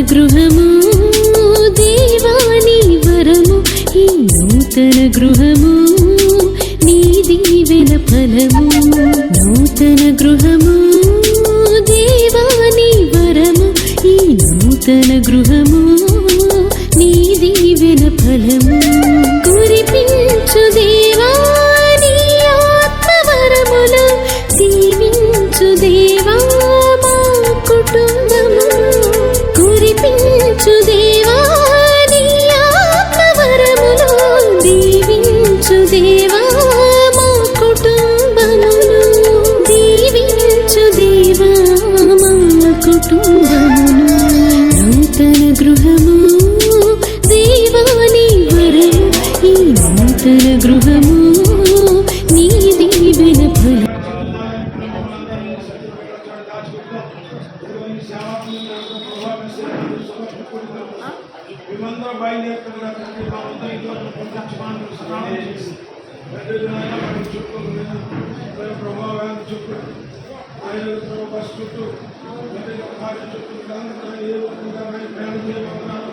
గృహము దేవాని వరము ఈ నూతన గృహము నీ దీవెన ఫలము. నూతన గృహము దేవాని వరము ఈ నూతన గృహము నీ దీవెన ఫలము. కుటుంబమును నూతన గృహము దేవాని ఈ నూతన గృహము నీ దీవెన ఫలం. పంపించమని స్నానం చేసి ప్రభావం చుట్టూ ఆయన ప్రభు బస్ చుట్టూ తండ్రి వారి చుట్టూ అందరూ ఏ విధంగా ఆయన ప్రయాణం చేయబోతున్నాను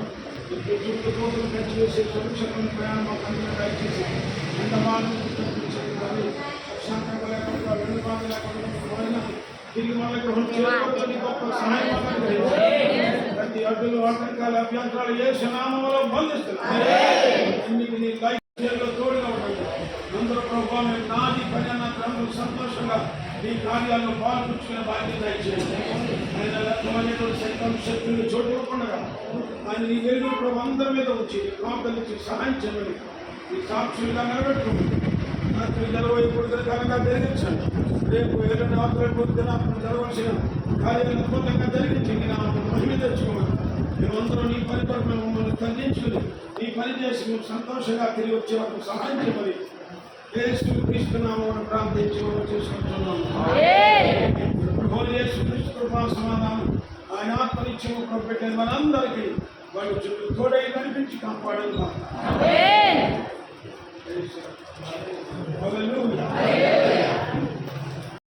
ఇప్పుడు చుట్టూ కోతులు పెంచి వేసి సురక్షితమైన ప్రయాణం మా కంపెనీ దయచేసి అండమాన్ శాంతంగా లేకుండా వెనుబాటు లేకుండా పోయినా తిరిగి మళ్ళీ గ్రహం చేయబోతుంది గొప్ప సహాయం మాకు దయచేసి. ప్రతి అడ్డులు ఆటంకాల అభ్యంతరాలు ఏ క్షణామంలో బంధిస్తున్నాయి అన్నిటి నీ లైఫ్లో తోడుగా ఉండండి అందరూ ప్రభావ నాది పని అన్న క్రమం సంతోషంగా ఈ కార్యాలను పాల్పంచుకునే బాధ్యత దయచేయండి ఆయన లభ్యమైనటువంటి శక్తం శక్తులు చోటు ఆయన నీ వెలుగు ప్రభు అందరి మీద వచ్చి కాపలించి సహాయం చేయమని ఈ సాక్షులుగా నిలబెట్టుకోండి రాత్రి ఇరవై మూడు ఘనంగా జరిగించండి రేపు ఏడు నాలుగు మూడు దినాలు జరగవలసిన కార్యాలను అద్భుతంగా జరిగించి నీ మహిమ తెచ్చుకోమని మేమందరం నీ పరిపాలన మమ్మల్ని తగ్గించుకుని నీ పని చేసి మేము సంతోషంగా తిరిగి వచ్చే వరకు సహాయం చేయమని యేసు క్రీస్తు నామమున ప్రార్థించి మనం చేసుకుంటున్నాము. ప్రభువు యేసు క్రీస్తు కృపా సమాధానం ఆయన ఆత్మనిత్యము ప్రొపెట్టిన మనందరికీ వాడు చుట్టూ తోడై కనిపించి కాపాడను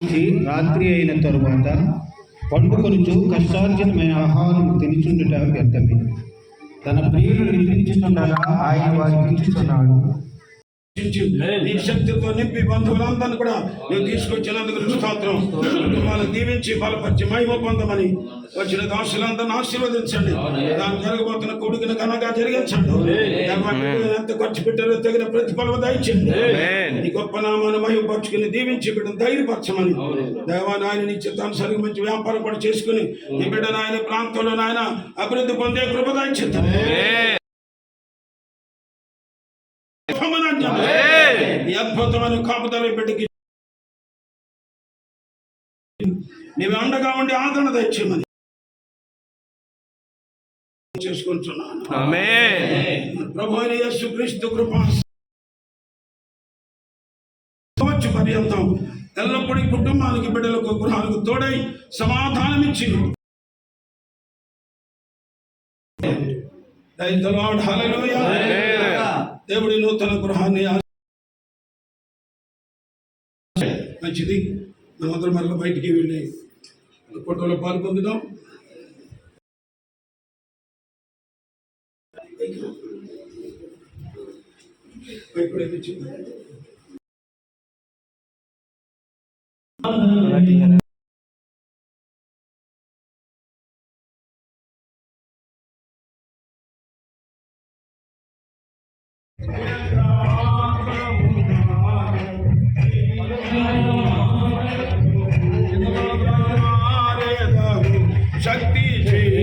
ఇది రాత్రి అయిన తరువాత పండుకొనుచు కష్టార్జితమైన ఆహారం తినుచుండుట వ్యర్థమే. తన ప్రియులు నిద్రించుతుండగా ఆయన వారికి ఇచ్చుతున్నాడు నీ శక్తితో నింపి బంధువులందరినీ కూడా నువ్వు తీసుకొచ్చినందుకు స్తోత్రం. కుటుంబాలను దీవించి బలపరిచి మహిమ పొందమని వచ్చిన దాసులందరిని ఆశీర్వదించండి. దాని జరగబోతున్న కొడుకుని ఘనంగా జరిగించండి. ఎంత ఖర్చు పెట్టారో తగిన ప్రతిఫలం దయచండి నీ గొప్ప నామాన్ని మహిమపరుచుకుని దీవించి బిడ్డను ధైర్యపరచమని. దేవాన్ని ఆయన నీ మంచి వ్యాపారం కూడా చేసుకుని ఈ బిడ్డను ఆయన ప్రాంతంలో నాయన అభివృద్ధి పొందే కృప దయచేద్దాం అద్భుతమైన కాపుదల బిడ్డకి నీవు అండగా ఉండి ఆదరణ తెచ్చేమని చేసుకుంటున్నాను ప్రభు యేసు క్రీస్తు కృప పర్యంతం ఎల్లప్పుడూ కుటుంబానికి బిడ్డలకు గృహాలకు తోడై సమాధానమిచ్చి Lord. Hallelujah. దేవుడి నూతన గృహాన్ని మంచిది మనమందరం మళ్ళీ బయటికి వెళ్ళి ఫోటోలో పాల్పొందుదాం ఇప్పుడు शक्ति जी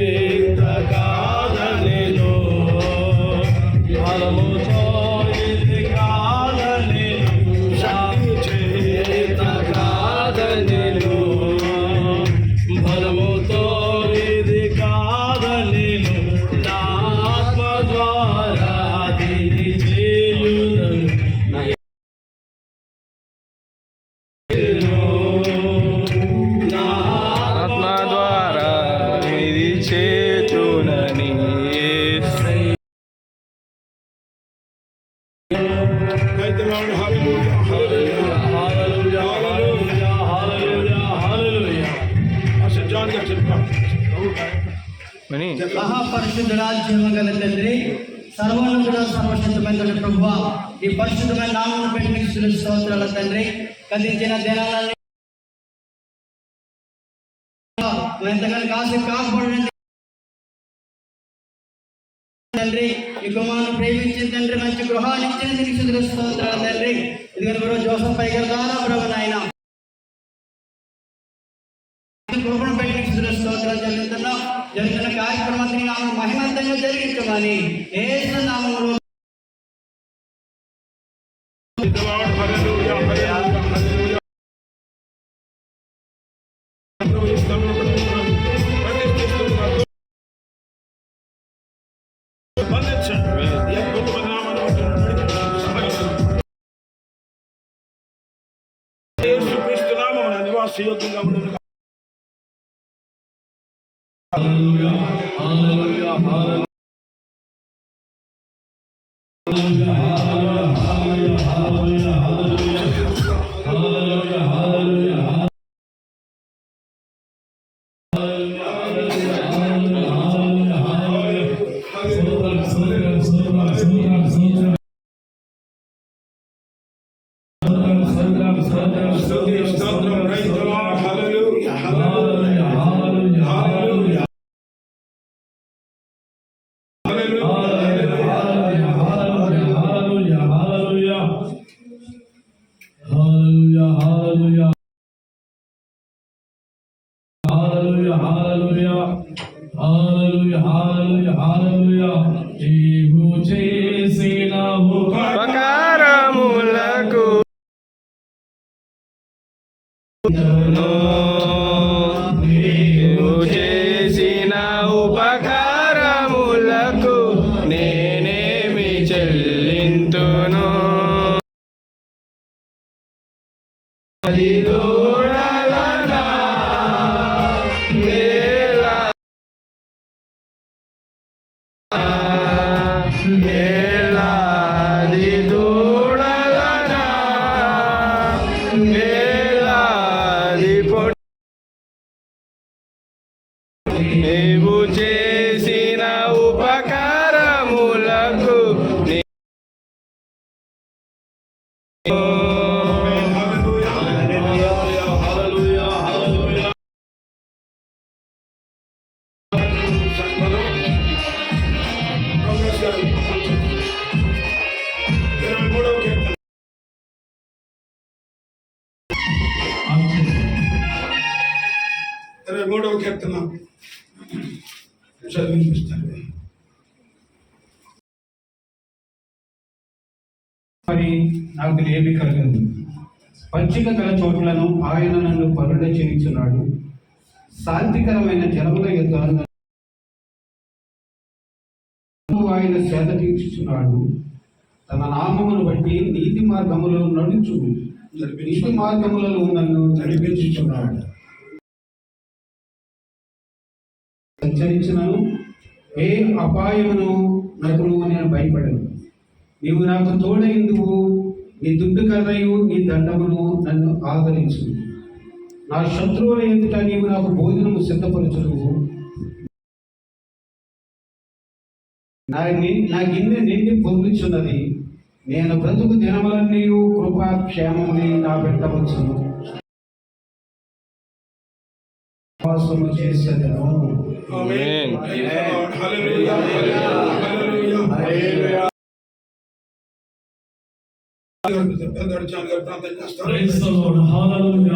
మహాపరిశుద్ధుడా జీవగల తండ్రి సర్వోన్నతుడ సర్వశుద్ధమైన ప్రభు ఈ పరిశుద్ధమైన నామను పెట్టి నీకు స్తోత్రాల తండ్రి. కదించిన దినాలని ఎంతగానో కాసి కాపాడండి తండ్రి. ఈ కుమారుని ప్రేమించిన తండ్రి మంచి గృహాలు ఇచ్చిన నీకు స్తుతులు, స్తోత్రాల తండ్రి. ఇదిగో బ్రో జోసఫ్ పై గారి ద్వారా కార్యక్రమాన్ని నామం మహిమంతంగా జరిగించమని ఏసు నామములో Lord, మూడవ కీర్తన చదివినిపిస్తాను మరి నాకు ఏమి కలగదు. పచ్చిక గల చోట్లను ఆయన నన్ను పరుడ చేయించున్నాడు. శాంతికరమైన జలముల యొక్క ఆయన సేద తీర్చుచున్నాడు. తన నామమును బట్టి నీతి మార్గములో నడుచు నీతి మార్గములలో నన్ను నడిపించుచున్నాడు. ఏ అపాయమును నాకు నేను భయపడను? నీవు నాకు తోడైందువు నీ దుడ్డు కర్రయు నీ దండమును నన్ను ఆదరించు. నా శత్రువుల ఎదుట నీవు నాకు భోజనము సిద్ధపరచుదువు. నా నా గిన్నె నిండి పొందుచున్నది నేను బ్రతుకు దినములన్నీ కృపా క్షేమముని నా పెట్టవచ్చును Hallelujah.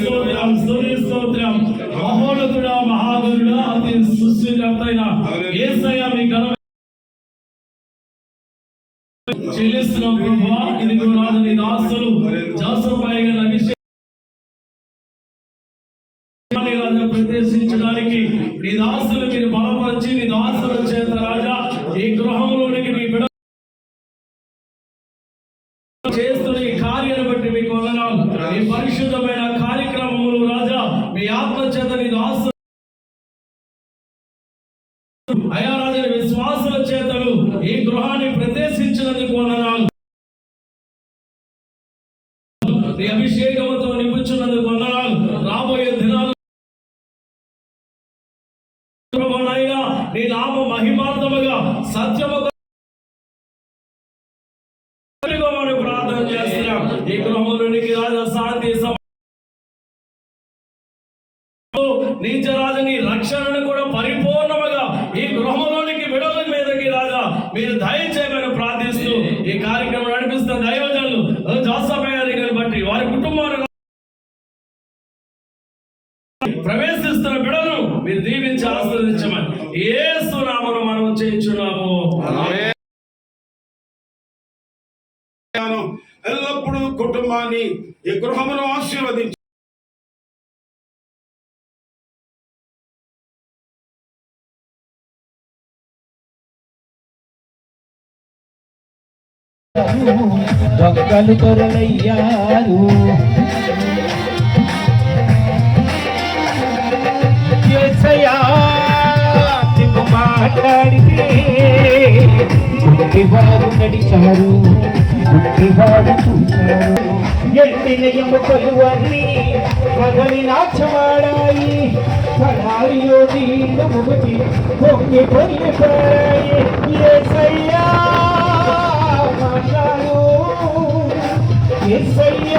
స్తోత్రం, స్తుతి స్తోత్రం. మహోన్నతుడా మహాగరుడా అతి సృష్టికర్తైన యేసయ్య మీ ఘనమైన చెల్లిస్తున్నాం ప్రభా. ఇదిగో నాదు నీ దాసులు జాసపై అభిషేకం ప్రదర్శించడానికి నీ దాసులు మీరు బలపరిచి నీ దాసుల చేత రాజా ఈ గృహంలోనికి మీ బిడ చేస్తున్న ఈ కార్యాన్ని బట్టి మీకు వందనాలు. ఈ పరిశుద్ధమైన కార్యక్రమములు రాజా మీ ఆత్మ చేత నీ దాసు అయా రాజా ఈ గృహాన్ని ప్రవేశించినందుకు వందనాలు. అభిషేకంతో నింపుచున్నందుకు వందనాలు. రాబోయే దినాలు నీ నామ మహిమార్థముగా సత్యము నీచరాజుని చేస్తున్నాం. రక్షణను ప్రవేశిస్తున్న బిడను మీరు దీవించి ఆశీర్వదించమని. ఏ సునామను మనం చేయించున్నాము. ఆమేన్. ఎల్లప్పుడూ కుటుంబాన్ని ఈ గృహమును ఆశీర్వదించి. దొంగలు దొరలయ్యారు. గుడ్డివాడు నడిచారు గుడ్డివాడు చూశారు ఎట్టిలయము కొలువని పగలి నాచమాడాయి పడారిలో నీళ్ళు ముగిటి పొంగి పొంగి పారాయి ఏసయ్యా మాట్లాడు ఏసయ్యా